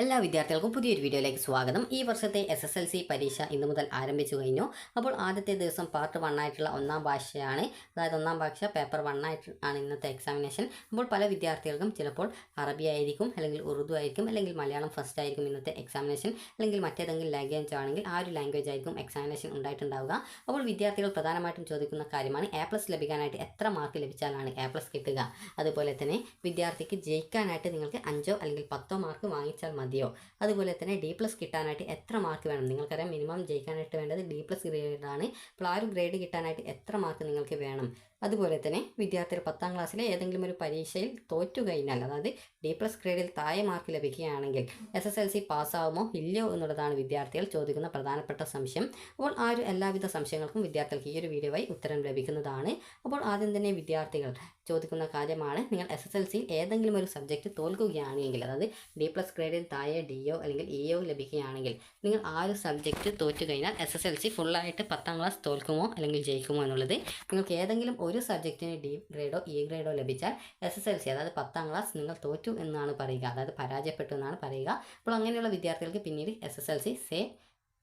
എല്ലാ വിദ്യാർത്ഥികൾക്കും പുതിയൊരു വീഡിയോയിലേക്ക് സ്വാഗതം. ഈ വർഷത്തെ എസ് എസ് എൽ സി പരീക്ഷ ഇന്നു മുതൽ ആരംഭിച്ചു കഴിഞ്ഞു. അപ്പോൾ ആദ്യത്തെ ദിവസം പാർട്ട് വൺ ആയിട്ടുള്ള ഒന്നാം ഭാഷയാണ്. അതായത് ഒന്നാം ഭാഷ പേപ്പർ വൺ ആയിട്ട് ആണ് ഇന്നത്തെ എക്സാമിനേഷൻ അപ്പോൾ പല വിദ്യാർത്ഥികൾക്കും ചിലപ്പോൾ അറബി ആയിരിക്കും അല്ലെങ്കിൽ ഉറുദു ആയിരിക്കും അല്ലെങ്കിൽ മലയാളം ഫസ്റ്റ് ആയിരിക്കും ഇന്നത്തെ എക്സാമിനേഷൻ അല്ലെങ്കിൽ മറ്റേതെങ്കിലും ലാംഗ്വേജ് ആണെങ്കിൽ ആ ഒരു ലാംഗ്വേജ് ആയിരിക്കും എക്സാമിനേഷൻ ഉണ്ടായിട്ടുണ്ടാവുക. അപ്പോൾ വിദ്യാർത്ഥികൾ പ്രധാനമായിട്ടും ചോദിക്കുന്ന കാര്യമാണ് എ പ്ലസ് ലഭിക്കാനായിട്ട് എത്ര മാർക്ക് ലഭിച്ചാലാണ് എ പ്ലസ് കിട്ടുക? അതുപോലെ തന്നെ വിദ്യാർത്ഥിക്ക് ജയിക്കാനായിട്ട് നിങ്ങൾക്ക് അഞ്ചോ അല്ലെങ്കിൽ പത്തോ മാർക്ക് വാങ്ങിച്ചാൽ മതിയോ? അതുപോലെ തന്നെ ഡി പ്ലസ് കിട്ടാനായിട്ട് എത്ര മാർക്ക് വേണം? നിങ്ങൾക്കറിയാം മിനിമം ജയിക്കാനായിട്ട് വേണ്ടത് ഡി പ്ലസ് ഗ്രേഡാണ് അപ്പോൾ ആ ഒരു ഗ്രേഡ് കിട്ടാനായിട്ട് എത്ര മാർക്ക് നിങ്ങൾക്ക് വേണം? അതുപോലെ തന്നെ വിദ്യാർത്ഥികൾ പത്താം ക്ലാസ്സിലെ ഏതെങ്കിലും ഒരു പരീക്ഷയിൽ തോറ്റു കഴിഞ്ഞാൽ അതായത് ഡി പ്ലസ് ഗ്രേഡിൽ താഴെ മാർക്ക് ലഭിക്കുകയാണെങ്കിൽ എസ് എസ് എൽ സി പാസ്സാവുമോ ഇല്ലയോ എന്നുള്ളതാണ് വിദ്യാർത്ഥികൾ ചോദിക്കുന്ന പ്രധാനപ്പെട്ട സംശയം. അപ്പോൾ ആ ഒരു എല്ലാവിധ സംശയങ്ങൾക്കും വിദ്യാർത്ഥികൾക്ക് ഈ ഒരു വീഡിയോ വഴി ഉത്തരം ലഭിക്കുന്നതാണ്. അപ്പോൾ ആദ്യം തന്നെ വിദ്യാർത്ഥികൾ ചോദിക്കുന്ന കാര്യമാണ് നിങ്ങൾ എസ് എസ് എൽ സിയിൽ ഏതെങ്കിലും ഒരു സബ്ജക്റ്റ് തോൽക്കുകയാണെങ്കിൽ അതായത് ഡി പ്ലസ് ഗ്രേഡിൽ താഴെ ഡി ഒ അല്ലെങ്കിൽ ഇ ഒ ലഭിക്കുകയാണെങ്കിൽ നിങ്ങൾ ആ ഒരു സബ്ജക്റ്റ് തോറ്റു കഴിഞ്ഞാൽ എസ് എസ് എൽ സി ഫുള്ളായിട്ട് പത്താം ക്ലാസ് തോൽക്കുമോ അല്ലെങ്കിൽ ജയിക്കുമോ എന്നുള്ളത് നിങ്ങൾക്ക് ഏതെങ്കിലും സബ്ജക്റ്റിന് ഡി ഗ്രേഡോ ഇ ഗ്രേഡോ ലഭിച്ചാൽ എസ് എസ് എൽ സി അതായത് പത്താം ക്ലാസ് നിങ്ങൾ തോറ്റു എന്നാണ് പറയുക. അതായത് പരാജയപ്പെട്ടു എന്നാണ് പറയുക. അപ്പോൾ അങ്ങനെയുള്ള വിദ്യാർത്ഥികൾക്ക് പിന്നീട് S S L C say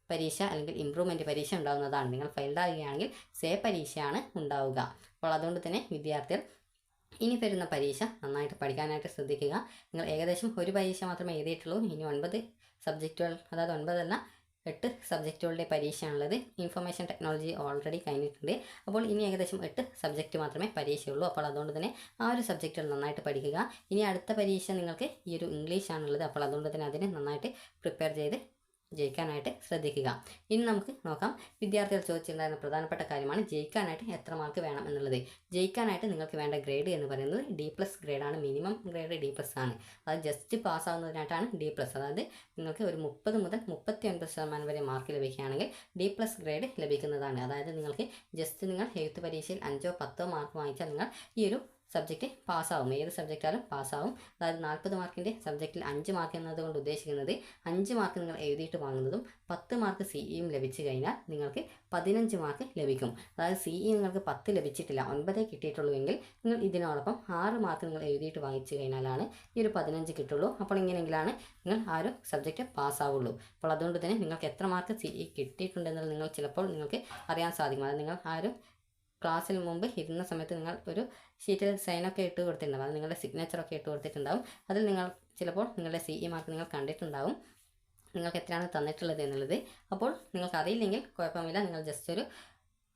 പരീക്ഷ അല്ലെങ്കിൽ ഇമ്പ്രൂവ്മെന്റ് പരീക്ഷ ഉണ്ടാകുന്നതാണ് നിങ്ങൾ ഫെയിൽഡ് ആകുകയാണെങ്കിൽ സേ പരീക്ഷയാണ് ഉണ്ടാവുക. അപ്പോൾ അതുകൊണ്ട് തന്നെ വിദ്യാർത്ഥികൾ ഇനി വരുന്ന പരീക്ഷ നന്നായിട്ട് പഠിക്കാനായിട്ട് ശ്രദ്ധിക്കുക. നിങ്ങൾ ഏകദേശം ഒരു പരീക്ഷ മാത്രമേ എഴുതിയിട്ടുള്ളൂ. ഇനി ഒൻപത് സബ്ജക്റ്റുകൾ അതായത് ഒൻപതല്ല എട്ട് സബ്ജക്റ്റുകളുടെ പരീക്ഷയാണുള്ളത്. ഇൻഫർമേഷൻ ടെക്നോളജി ഓൾറെഡി കഴിഞ്ഞിട്ടുണ്ട്. അപ്പോൾ ഇനി ഏകദേശം എട്ട് സബ്ജക്റ്റ് മാത്രമേ പരീക്ഷയുള്ളൂ. അപ്പോൾ അതുകൊണ്ട് തന്നെ ആ ഒരു സബ്ജക്റ്റുകൾ നന്നായിട്ട് പഠിക്കുക. ഇനി അടുത്ത പരീക്ഷ നിങ്ങൾക്ക് ഈ ഒരു ഇംഗ്ലീഷ് ആണുള്ളത്. അപ്പോൾ അതുകൊണ്ട് തന്നെ അതിന് നന്നായിട്ട് പ്രിപ്പയർ ചെയ്ത് ജയിക്കാനായിട്ട് ശ്രദ്ധിക്കുക. ഇനി നമുക്ക് നോക്കാം. വിദ്യാർത്ഥികൾ ചോദിച്ചിട്ടുണ്ടായിരുന്ന പ്രധാനപ്പെട്ട കാര്യമാണ് ജയിക്കാനായിട്ട് എത്ര മാർക്ക് വേണം എന്നുള്ളത്. ജയിക്കാനായിട്ട് നിങ്ങൾക്ക് വേണ്ട ഗ്രേഡ് എന്ന് പറയുന്നത് ഡി പ്ലസ് ഗ്രേഡാണ് മിനിമം ഗ്രേഡ് ഡി പ്ലസ് ആണ്. അത് ജസ്റ്റ് പാസ്സാകുന്നതിനായിട്ടാണ് ഡി പ്ലസ് അതായത് നിങ്ങൾക്ക് ഒരു മുപ്പത് മുതൽ മുപ്പത്തി ഒൻപത് ശതമാനം വരെ മാർക്ക് ലഭിക്കുകയാണെങ്കിൽ ഡി പ്ലസ് ഗ്രേഡ് ലഭിക്കുന്നതാണ്. അതായത് നിങ്ങൾക്ക് ജസ്റ്റ് നിങ്ങൾ എഴുത്ത് പരീക്ഷയിൽ അഞ്ചോ പത്തോ മാർക്ക് വാങ്ങിച്ചാൽ നിങ്ങൾ ഈ ഒരു സബ്ജക്റ്റ് പാസ്സാവും. ഏത് സബ്ജക്റ്റാലും പാസ്സാവും. അതായത് നാൽപ്പത് മാർക്കിന്റെ സബ്ജക്റ്റിൽ അഞ്ച് മാർക്ക് എന്നതുകൊണ്ട് ഉദ്ദേശിക്കുന്നത് അഞ്ച് മാർക്ക് നിങ്ങൾ എഴുതിയിട്ട് വാങ്ങുന്നതും പത്ത് മാർക്ക് സിഇയും ലഭിച്ചു കഴിഞ്ഞാൽ നിങ്ങൾക്ക് പതിനഞ്ച് മാർക്ക് ലഭിക്കും. അതായത് സിഇ നിങ്ങൾക്ക് പത്ത് ലഭിച്ചിട്ടില്ല ഒൻപതേ കിട്ടിയിട്ടുള്ളൂവെങ്കിൽ നിങ്ങൾ ഇതിനോടൊപ്പം ആറ് മാർക്ക് നിങ്ങൾ എഴുതിയിട്ട് വാങ്ങിച്ചു കഴിഞ്ഞാലാണ് ഈ ഒരു പതിനഞ്ച് കിട്ടുള്ളൂ. അപ്പോൾ ഇങ്ങനെയെങ്കിലാണ് നിങ്ങൾ ആ ഒരു സബ്ജക്റ്റ് പാസ്സാവുള്ളൂ. അപ്പോൾ അതുകൊണ്ട് തന്നെ നിങ്ങൾക്ക് എത്ര മാർക്ക് സിഇ കിട്ടിയിട്ടുണ്ടെന്നുള്ള നിങ്ങൾ ചിലപ്പോൾ നിങ്ങൾക്ക് അറിയാൻ സാധിക്കും. അതായത് നിങ്ങൾ ആ ഒരു ക്ലാസ്സിന് മുമ്പ് ഇരുന്ന സമയത്ത് നിങ്ങൾ ഒരു ഷീറ്റിൽ സൈനൊക്കെ ഇട്ട് കൊടുത്തിട്ടുണ്ടാവും. നിങ്ങളുടെ സിഗ്നേച്ചറൊക്കെ ഇട്ട് കൊടുത്തിട്ടുണ്ടാവും. അതിൽ നിങ്ങൾ ചിലപ്പോൾ നിങ്ങളുടെ സി ഇ മാർക്ക് നിങ്ങൾ കണ്ടിട്ടുണ്ടാവും. നിങ്ങൾക്ക് എത്രയാണ് തന്നിട്ടുള്ളത് എന്നുള്ളത്. അപ്പോൾ നിങ്ങൾക്ക് അറിയില്ലെങ്കിൽ കുഴപ്പമില്ല. നിങ്ങൾ ജസ്റ്റ് ഒരു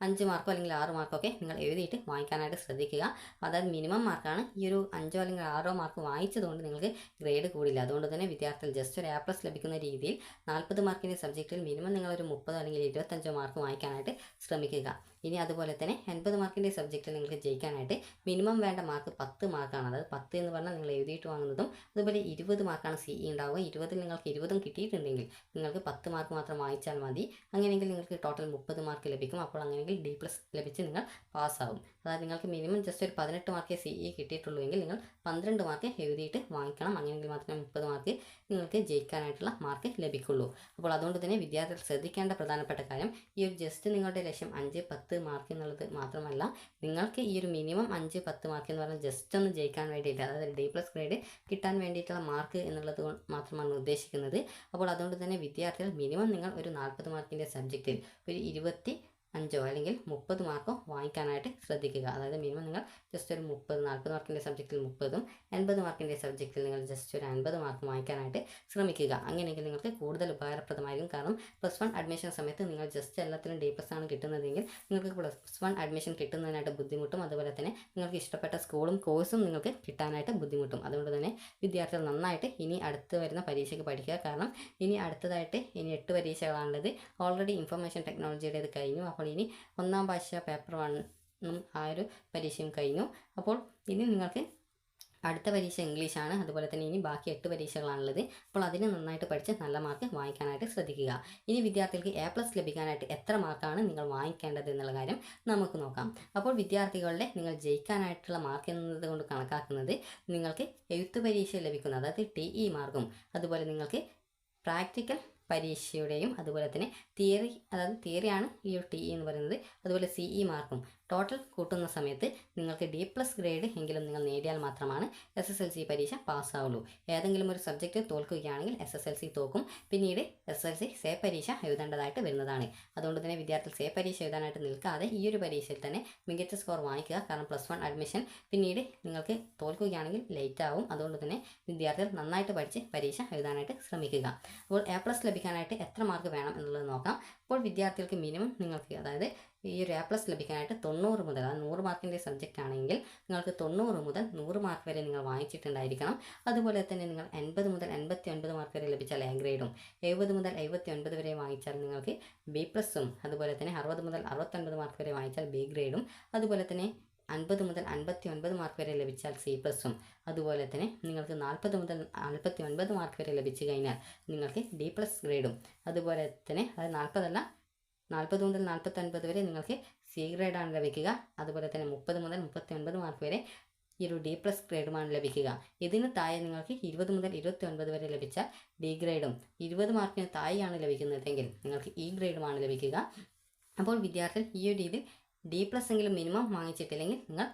അഞ്ച് മാർക്കോ അല്ലെങ്കിൽ ആറ് മാർക്കോ ഒക്കെ നിങ്ങൾ എഴുതിയിട്ട് വാങ്ങിക്കാനായിട്ട് ശ്രദ്ധിക്കുക. അതായത് മിനിമം മാർക്കാണ് ഈ ഒരു അഞ്ചോ അല്ലെങ്കിൽ ആറോ മാർക്ക് വാങ്ങിച്ചതുകൊണ്ട് നിങ്ങൾക്ക് ഗ്രേഡ് കൂടില്ല. അതുകൊണ്ട് തന്നെ വിദ്യാർത്ഥികൾ ജസ്റ്റ് ഒരു എ പ്ലസ് ലഭിക്കുന്ന രീതിയിൽ നാൽപ്പത് മാർക്കിന്റെ സബ്ജക്റ്റിൽ മിനിമം നിങ്ങളൊരു മുപ്പതോ അല്ലെങ്കിൽ ഇരുപത്തഞ്ചോ മാർക്ക് വാങ്ങിക്കാനായിട്ട് ശ്രമിക്കുക. ഇനി അതുപോലെ തന്നെ എൺപത് മാർക്കിന്റെ സബ്ജക്റ്റ് നിങ്ങൾക്ക് ജയിക്കാനായിട്ട് മിനിമം വേണ്ട മാർക്ക് പത്ത് മാർക്കാണ് അതായത് പത്ത് എന്ന് പറഞ്ഞാൽ നിങ്ങൾ എഴുതിയിട്ട് വാങ്ങുന്നതും അതുപോലെ ഇരുപത് മാർക്കാണ് സി ഇ ഉണ്ടാവുക. ഇരുപതിൽ നിങ്ങൾക്ക് ഇരുപതും കിട്ടിയിട്ടുണ്ടെങ്കിൽ നിങ്ങൾക്ക് പത്ത് മാർക്ക് മാത്രം വാങ്ങിച്ചാൽ മതി. അങ്ങനെയെങ്കിൽ നിങ്ങൾക്ക് ടോട്ടൽ മുപ്പത് മാർക്ക് ലഭിക്കും. അപ്പോൾ അങ്ങനെയെങ്കിൽ ഡി പ്ലസ് ലഭിച്ച് നിങ്ങൾ പാസ്സാവും അതായത് നിങ്ങൾക്ക് മിനിമം ജസ്റ്റ് ഒരു പതിനെട്ട് മാർക്കേ സി ഇ കിട്ടിയിട്ടുള്ളൂ എങ്കിൽ നിങ്ങൾ പന്ത്രണ്ട് മാർക്ക് എഴുതിയിട്ട് വാങ്ങിക്കണം. അങ്ങനെയെങ്കിൽ മാത്രമേ മുപ്പത് മാർക്ക് നിങ്ങൾക്ക് ജയിക്കാനായിട്ടുള്ള മാർക്ക് ലഭിക്കുള്ളൂ. അപ്പോൾ അതുകൊണ്ട് തന്നെ വിദ്യാർത്ഥികൾ ശ്രദ്ധിക്കേണ്ട പ്രധാനപ്പെട്ട കാര്യം ഈ ഒരു ജസ്റ്റ് നിങ്ങളുടെ ലക്ഷ്യം അഞ്ച് പത്ത് മാർക്ക് എന്നുള്ളത് മാത്രമല്ല നിങ്ങൾക്ക് ഈ ഒരു മിനിമം അഞ്ച് പത്ത് മാർക്ക് എന്ന് പറഞ്ഞാൽ ജസ്റ്റ് ഒന്ന് ജയിക്കാൻ വേണ്ടിയിട്ട് അതായത് ഡി പ്ലസ് ഗ്രേഡ് കിട്ടാൻ വേണ്ടിയിട്ടുള്ള മാർക്ക് എന്നുള്ളത് മാത്രമാണ് ഉദ്ദേശിക്കുന്നത്. അപ്പോൾ അതുകൊണ്ട് തന്നെ വിദ്യാർത്ഥികൾ മിനിമം നിങ്ങൾ ഒരു നാൽപ്പത് മാർക്കിന്റെ സബ്ജക്റ്റിൽ ഒരു ഇരുപത്തി അഞ്ചോ അല്ലെങ്കിൽ മുപ്പത് മാർക്കോ വാങ്ങിക്കാനായിട്ട് ശ്രദ്ധിക്കുക. അതായത് മിനിമം നിങ്ങൾ ജസ്റ്റ് ഒരു മുപ്പത് നാൽപ്പത് മാർക്കിന്റെ സബ്ജക്റ്റിൽ മുപ്പതും എൺപത് മാർക്കിന്റെ സബ്ജക്റ്റിൽ നിങ്ങൾ ജസ്റ്റ് ഒരു അൻപത് മാർക്ക് വാങ്ങിക്കാനായിട്ട് ശ്രമിക്കുക. അങ്ങനെയെങ്കിൽ നിങ്ങൾക്ക് കൂടുതൽ ഉപകാരപ്രദമായിരിക്കും. കാരണം പ്ലസ് വൺ അഡ്മിഷൻ സമയത്ത് നിങ്ങൾ ജസ്റ്റ് എല്ലാത്തിനും ഡി പ്ലസ് ആണ് കിട്ടുന്നതെങ്കിൽ നിങ്ങൾക്ക് പ്ലസ് വൺ അഡ്മിഷൻ കിട്ടുന്നതിനായിട്ട് ബുദ്ധിമുട്ടും അതുപോലെ തന്നെ നിങ്ങൾക്ക് ഇഷ്ടപ്പെട്ട സ്കൂളും കോഴ്സും നിങ്ങൾക്ക് കിട്ടാനായിട്ട് ബുദ്ധിമുട്ടും. അതുകൊണ്ട് തന്നെ വിദ്യാർത്ഥികൾ നന്നായിട്ട് ഇനി അടുത്ത് വരുന്ന പരീക്ഷയ്ക്ക് പഠിക്കുക. കാരണം ഇനി അടുത്തതായിട്ട് ഇനി എട്ട് പരീക്ഷകളാണുള്ളത്. ഓൾറെഡി ഇൻഫർമേഷൻ ടെക്നോളജിയുടേത് കഴിഞ്ഞു. അപ്പോൾ ഇനി ഒന്നാം ഭാഷ പേപ്പർ വണ്ണും ആ ഒരു പരീക്ഷയും കഴിഞ്ഞു. അപ്പോൾ ഇനി നിങ്ങൾക്ക് അടുത്ത പരീക്ഷ ഇംഗ്ലീഷാണ് അതുപോലെ തന്നെ ഇനി ബാക്കി എട്ട് പരീക്ഷകളാണുള്ളത്. അപ്പോൾ അതിന് നന്നായിട്ട് പഠിച്ച് നല്ല മാർക്ക് വാങ്ങിക്കാനായിട്ട് ശ്രദ്ധിക്കുക. ഇനി വിദ്യാർത്ഥികൾക്ക് എ പ്ലസ് ലഭിക്കാനായിട്ട് എത്ര മാർക്കാണ് നിങ്ങൾ വാങ്ങിക്കേണ്ടത് എന്നുള്ള കാര്യം നമുക്ക് നോക്കാം. അപ്പോൾ വിദ്യാർത്ഥികളുടെ നിങ്ങൾ ജയിക്കാനായിട്ടുള്ള മാർക്ക് എന്നതുകൊണ്ട് കണക്കാക്കുന്നത് നിങ്ങൾക്ക് എഴുത്ത് പരീക്ഷ ലഭിക്കുന്ന അതായത് ടി ഇ മാർക്കും അതുപോലെ നിങ്ങൾക്ക് പ്രാക്ടിക്കൽ പരീക്ഷയുടെയും അതുപോലെ തന്നെ തിയറി അതായത് തിയറിയാണ് ഈ ടി എന്ന് പറയുന്നത്. അതുപോലെ സി ഇ മാർക്കും ടോട്ടൽ കൂട്ടുന്ന സമയത്ത് നിങ്ങൾക്ക് ഡി പ്ലസ് ഗ്രേഡ് എങ്കിലും നിങ്ങൾ നേടിയാൽ മാത്രമാണ് എസ് എസ് എൽ സി പരീക്ഷ പാസ്സാവുള്ളൂ. ഏതെങ്കിലും ഒരു സബ്ജക്റ്റ് തോൽക്കുകയാണെങ്കിൽ എസ് എസ് എൽ സി തോക്കും. പിന്നീട് എസ് എൽ സി സേ പരീക്ഷ എഴുതേണ്ടതായിട്ട് വരുന്നതാണ്. അതുകൊണ്ട് തന്നെ വിദ്യാർത്ഥികൾ സേ പരീക്ഷ എഴുതാനായിട്ട് നിൽക്കാതെ ഈ ഒരു പരീക്ഷയിൽ തന്നെ മികച്ച സ്കോർ വാങ്ങിക്കുക. കാരണം പ്ലസ് വൺ അഡ്മിഷൻ പിന്നീട് നിങ്ങൾക്ക് തോൽക്കുകയാണെങ്കിൽ ലേറ്റ് ആവും. അതുകൊണ്ട് തന്നെ വിദ്യാർത്ഥികൾ നന്നായിട്ട് പഠിച്ച് പരീക്ഷ എഴുതാനായിട്ട് ശ്രമിക്കുക. അപ്പോൾ എ പ്ലസ് ലഭിക്കാനായിട്ട് എത്ര മാർക്ക് വേണം എന്നുള്ളത് നോക്കാം. അപ്പോൾ വിദ്യാർത്ഥികൾക്ക് മിനിമം നിങ്ങൾക്ക് അതായത് ഈ ഒരു എ പ്ലസ് ലഭിക്കാനായിട്ട് തൊണ്ണൂറ് മുതൽ അതായത് നൂറ് മാർക്കിന്റെ സബ്ജക്റ്റ് ആണെങ്കിൽ നിങ്ങൾക്ക് തൊണ്ണൂറ് മുതൽ നൂറ് മാർക്ക് വരെ നിങ്ങൾ വാങ്ങിച്ചിട്ടുണ്ടായിരിക്കണം. അതുപോലെ തന്നെ നിങ്ങൾ എൺപത് മുതൽ എൺപത്തി ഒൻപത് മാർക്ക് വരെ ലഭിച്ചാൽ എ ഗ്രേഡും എഴുപത് മുതൽ എഴുപത്തി ഒൻപത് വരെ വാങ്ങിച്ചാൽ നിങ്ങൾക്ക് ബി പ്ലസും അതുപോലെ തന്നെ അറുപത് മുതൽ അറുപത്തൊൻപത് മാർക്ക് വരെ വാങ്ങിച്ചാൽ ബി ഗ്രേഡും അതുപോലെ തന്നെ അൻപത് മുതൽ അൻപത്തി ഒൻപത് മാർക്ക് വരെ ലഭിച്ചാൽ സി പ്ലസും അതുപോലെ തന്നെ നിങ്ങൾക്ക് നാൽപ്പത് മുതൽ നാൽപ്പത്തി ഒൻപത് മാർക്ക് വരെ ലഭിച്ചു കഴിഞ്ഞാൽ നിങ്ങൾക്ക് ഡി പ്ലസ് ഗ്രേഡും അതുപോലെ തന്നെ അത് നാൽപ്പതല്ല നാൽപ്പത് മുതൽ നാൽപ്പത്തൊൻപത് വരെ നിങ്ങൾക്ക് സി ഗ്രേഡാണ് ലഭിക്കുക. അതുപോലെ തന്നെ മുപ്പത് മുതൽ മുപ്പത്തി ഒൻപത് മാർക്ക് വരെ ഈ ഒരു ഡി പ്ലസ് ഗ്രേഡുമാണ് ലഭിക്കുക. ഇതിന് താഴെ നിങ്ങൾക്ക് ഇരുപത് മുതൽ ഇരുപത്തി ഒൻപത് വരെ ലഭിച്ച ഡി ഗ്രേഡും ഇരുപത് മാർക്കിന് താഴെയാണ് ലഭിക്കുന്നതെങ്കിൽ നിങ്ങൾക്ക് ഇ ഗ്രേഡുമാണ് ലഭിക്കുക. അപ്പോൾ വിദ്യാർത്ഥികൾ ഈ ഒരു രീതിയിൽ ഡി പ്ലസ് എങ്കിലും മിനിമം വാങ്ങിച്ചിട്ടില്ലെങ്കിൽ നിങ്ങൾ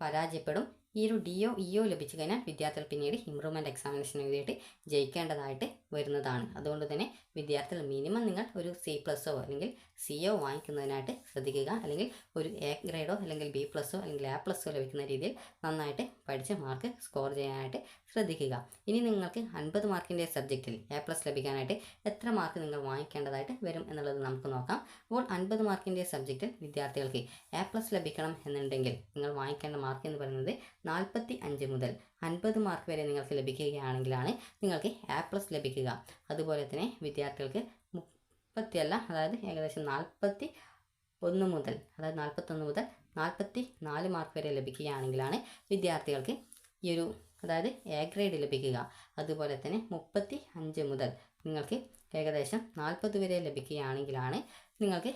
പരാജയപ്പെടും. ഈ ഒരു ഡിഒ ഇഒ ലഭിച്ചു കഴിഞ്ഞാൽ വിദ്യാർത്ഥികൾ പിന്നീട് ഇമ്പ്രൂവ്മെന്റ് എക്സാമിനേഷൻ എഴുതിയിട്ട് ജയിക്കേണ്ടതായിട്ട് വരുന്നതാണ്. അതുകൊണ്ട് തന്നെ വിദ്യാർത്ഥികൾ മിനിമം നിങ്ങൾ ഒരു സി പ്ലസ്സോ അല്ലെങ്കിൽ സിഒ വാങ്ങിക്കുന്നതിനായിട്ട് ശ്രദ്ധിക്കുക. അല്ലെങ്കിൽ ഒരു എ ഗ്രേഡോ അല്ലെങ്കിൽ ബി പ്ലസ്സോ അല്ലെങ്കിൽ എ പ്ലസ്സോ ലഭിക്കുന്ന രീതിയിൽ നന്നായിട്ട് പഠിച്ച് മാർക്ക് സ്കോർ ചെയ്യാനായിട്ട് ശ്രദ്ധിക്കുക. ഇനി നിങ്ങൾക്ക് അൻപത് മാർക്കിന്റെ സബ്ജക്റ്റിൽ എ പ്ലസ് ലഭിക്കാനായിട്ട് എത്ര മാർക്ക് നിങ്ങൾ വാങ്ങിക്കേണ്ടതായിട്ട് വരും എന്നുള്ളത് നമുക്ക് നോക്കാം. അപ്പോൾ അൻപത് മാർക്കിന്റെ സബ്ജക്റ്റിൽ വിദ്യാർത്ഥികൾക്ക് എ പ്ലസ് ലഭിക്കണം എന്നുണ്ടെങ്കിൽ നിങ്ങൾ വാങ്ങിക്കേണ്ട മാർക്ക് എന്ന് പറയുന്നത് നാൽപ്പത്തി അഞ്ച് മുതൽ അൻപത് മാർക്ക് വരെ നിങ്ങൾക്ക് ലഭിക്കുകയാണെങ്കിലാണ് നിങ്ങൾക്ക് എ പ്ലസ് ലഭിക്കുക. അതുപോലെ തന്നെ വിദ്യാർത്ഥികൾക്ക് മുപ്പത്തിയല്ല അതായത് ഏകദേശം നാൽപ്പത്തി ഒന്ന് മുതൽ അതായത് നാൽപ്പത്തൊന്ന് മുതൽ നാൽപ്പത്തി നാല് മാർക്ക് വരെ ലഭിക്കുകയാണെങ്കിലാണ് വിദ്യാർത്ഥികൾക്ക് ഈ ഒരു അതായത് എ ഗ്രേഡ് ലഭിക്കുക. അതുപോലെ തന്നെ മുപ്പത്തി അഞ്ച് മുതൽ നിങ്ങൾക്ക് ഏകദേശം നാൽപ്പത് വരെ ലഭിക്കുകയാണെങ്കിലാണ് നിങ്ങൾക്ക്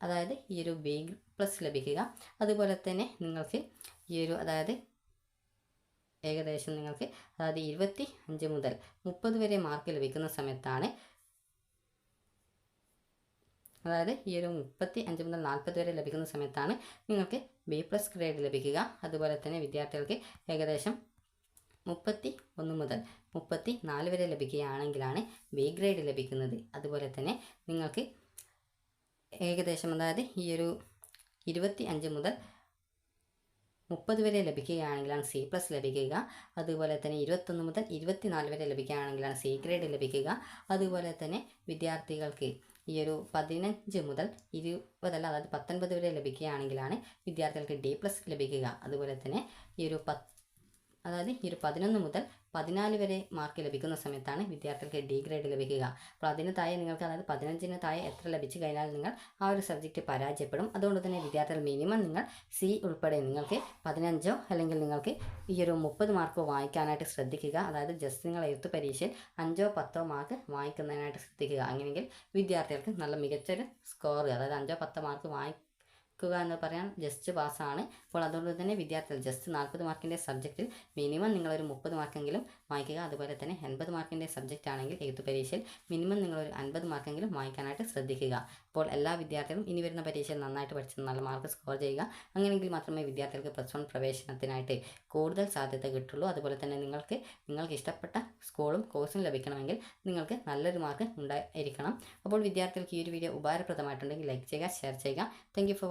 അതായത് ഈ ഒരു ബി പ്ലസ് ലഭിക്കുക. അതുപോലെ തന്നെ നിങ്ങൾക്ക് ഈ ഒരു അതായത് ഏകദേശം നിങ്ങൾക്ക് അതായത് ഇരുപത്തി അഞ്ച് മുതൽ മുപ്പത് വരെ മാർക്ക് ലഭിക്കുന്ന സമയത്താണ് അതായത് ഈ ഒരു മുപ്പത്തി അഞ്ച് മുതൽ നാൽപ്പത് വരെ ലഭിക്കുന്ന സമയത്താണ് നിങ്ങൾക്ക് ബി പ്ലസ് ഗ്രേഡ് ലഭിക്കുക. അതുപോലെ തന്നെ വിദ്യാർത്ഥികൾക്ക് ഏകദേശം മുപ്പത്തി ഒന്ന് മുതൽ മുപ്പത്തി നാല് വരെ ലഭിക്കുകയാണെങ്കിലാണ് ബി ഗ്രേഡ് ലഭിക്കുന്നത്. അതുപോലെ തന്നെ നിങ്ങൾക്ക് ഏകദേശം അതായത് ഈ ഒരു ഇരുപത്തി അഞ്ച് മുതൽ മുപ്പത് വരെ ലഭിക്കുകയാണെങ്കിലാണ് സി പ്ലസ് ലഭിക്കുക. അതുപോലെ തന്നെ ഇരുപത്തൊന്ന് മുതൽ ഇരുപത്തിനാല് വരെ ലഭിക്കുകയാണെങ്കിലാണ് സി ഗ്രേഡ് ലഭിക്കുക. അതുപോലെ തന്നെ വിദ്യാർത്ഥികൾക്ക് ഈ ഒരു പതിനഞ്ച് മുതൽ ഇരുപതല്ല അതായത് പത്തൊൻപത് വരെ ലഭിക്കുകയാണെങ്കിലാണ് വിദ്യാർത്ഥികൾക്ക് ഡി പ്ലസ് ലഭിക്കുക. അതുപോലെ തന്നെ ഈ ഒരു പത്ത് അതായത് ഈ ഒരു പതിനൊന്ന് മുതൽ പതിനാല് വരെ മാർക്ക് ലഭിക്കുന്ന സമയത്താണ് വിദ്യാർത്ഥികൾക്ക് ഡി ഗ്രേഡ് ലഭിക്കുക. അപ്പോൾ അതിന് താഴെ നിങ്ങൾക്ക് അതായത് പതിനഞ്ചിന് താഴെ എത്ര ലഭിച്ചു കഴിഞ്ഞാൽ നിങ്ങൾ ആ ഒരു സബ്ജക്റ്റ് പരാജയപ്പെടും. അതുകൊണ്ട് തന്നെ വിദ്യാർത്ഥികൾ മിനിമം നിങ്ങൾ സി ഉൾപ്പെടെ നിങ്ങൾക്ക് പതിനഞ്ചോ അല്ലെങ്കിൽ നിങ്ങൾക്ക് ഈ ഒരു മുപ്പത് മാർക്ക് വാങ്ങിക്കാനായിട്ട് ശ്രദ്ധിക്കുക. അതായത് ജസ്റ്റ് നിങ്ങൾ എഴുത്ത് പരീക്ഷയിൽ അഞ്ചോ പത്തോ മാർക്ക് വാങ്ങിക്കുന്നതിനായിട്ട് ശ്രദ്ധിക്കുക. അങ്ങനെയെങ്കിൽ വിദ്യാർത്ഥികൾക്ക് നല്ല മികച്ചൊരു സ്കോർ അതായത് അഞ്ചോ പത്തോ മാർക്ക് വാങ്ങി ക്കുക എന്ന് പറയാൻ ജസ്റ്റ് പാസ്സാണ് അപ്പോൾ അതുകൊണ്ട് തന്നെ വിദ്യാർത്ഥികൾ ജസ്റ്റ് നാൽപ്പത് മാർക്കിന്റെ സബ്ജക്റ്റിൽ മിനിമം നിങ്ങളൊരു മുപ്പത് മാർക്കെങ്കിലും വായിക്കുക. അതുപോലെ തന്നെ എൺപത് മാർക്കിന്റെ സബ്ജക്റ്റ് ആണെങ്കിൽ എഴുത്ത് പരീക്ഷയിൽ മിനിമം നിങ്ങളൊരു അൻപത് മാർക്കെങ്കിലും വായിക്കാനായിട്ട് ശ്രദ്ധിക്കുക. അപ്പോൾ എല്ലാ വിദ്യാർത്ഥികളും ഇനി വരുന്ന പരീക്ഷയിൽ നന്നായിട്ട് പഠിച്ച് നല്ല മാർക്ക് സ്കോർ ചെയ്യുക. അങ്ങനെയെങ്കിൽ മാത്രമേ വിദ്യാർത്ഥികൾക്ക് പ്ലസ് വൺ പ്രവേശനത്തിനായിട്ട് കൂടുതൽ സാധ്യത കിട്ടുള്ളൂ. അതുപോലെ തന്നെ നിങ്ങൾക്ക് നിങ്ങൾക്ക് ഇഷ്ടപ്പെട്ട സ്കൂളും കോഴ്സും ലഭിക്കണമെങ്കിൽ നിങ്ങൾക്ക് നല്ലൊരു മാർക്ക് ഉണ്ടായിരിക്കണം. അപ്പോൾ വിദ്യാർത്ഥികൾക്ക് ഈ ഒരു വീഡിയോ ഉപകാരപ്രദമായിട്ടുണ്ടെങ്കിൽ ലൈക്ക് ചെയ്യുക ഷെയർ ചെയ്യുക. Thank for